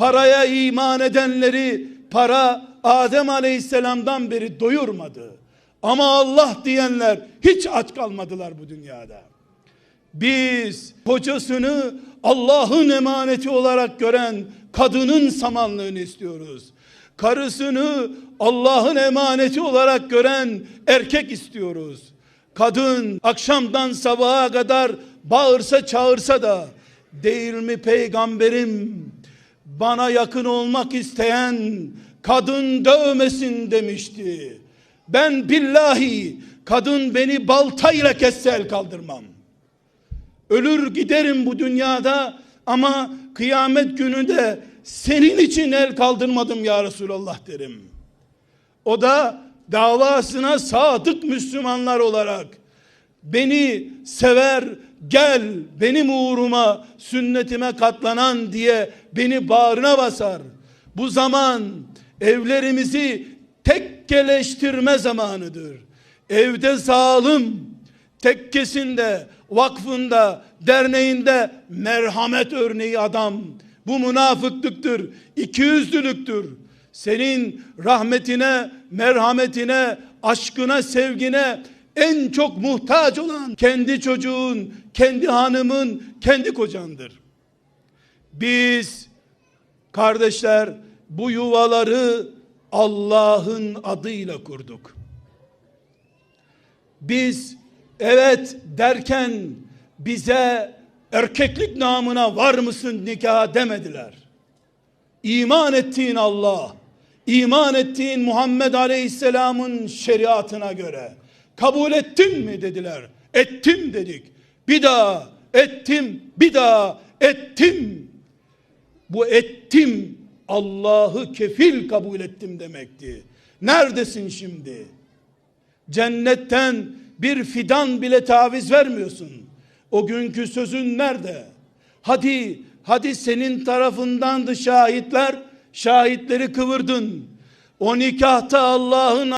Paraya iman edenleri para Adem Aleyhisselam'dan beri doyurmadı. Ama Allah diyenler hiç aç kalmadılar bu dünyada. Biz kocasını Allah'ın emaneti olarak gören kadının samanlığını istiyoruz. Karısını Allah'ın emaneti olarak gören erkek istiyoruz. Kadın akşamdan sabaha kadar bağırsa çağırsa da değil mi peygamberim bana yakın olmak isteyen kadın dövmesin demişti. Ben billahi kadın beni baltayla kesse el kaldırmam. Ölür giderim bu dünyada ama kıyamet günü de senin için el kaldırmadım ya Resulallah derim. O da davasına sadık Müslümanlar olarak beni sever gel benim uğruma sünnetime katlanan diye beni bağrına basar. Bu zaman evlerimizi tekkeleştirme zamanıdır. Evde zalim, tekkesinde, vakfında, derneğinde merhamet örneği adam. Bu münafıklıktır, ikiyüzlülüktür. Senin rahmetine, merhametine, aşkına, sevgine en çok muhtaç olan kendi çocuğun, kendi hanımın, kendi kocandır. Biz kardeşler bu yuvaları Allah'ın adıyla kurduk. Biz evet derken bize erkeklik namına var mısın nikaha demediler. İman ettiğin Allah, iman ettiğin Muhammed Aleyhisselam'ın şeriatına göre kabul ettin mi dediler. Ettim dedik. Bir daha ettim, bir daha ettim. Bu ettim Allah'ı kefil kabul ettim demekti. Neredesin şimdi? Cennetten bir fidan bile taviz vermiyorsun. O günkü sözün nerede? Hadi, hadi senin tarafındandı şahitler, şahitleri kıvırdın. O nikahta Allah'ın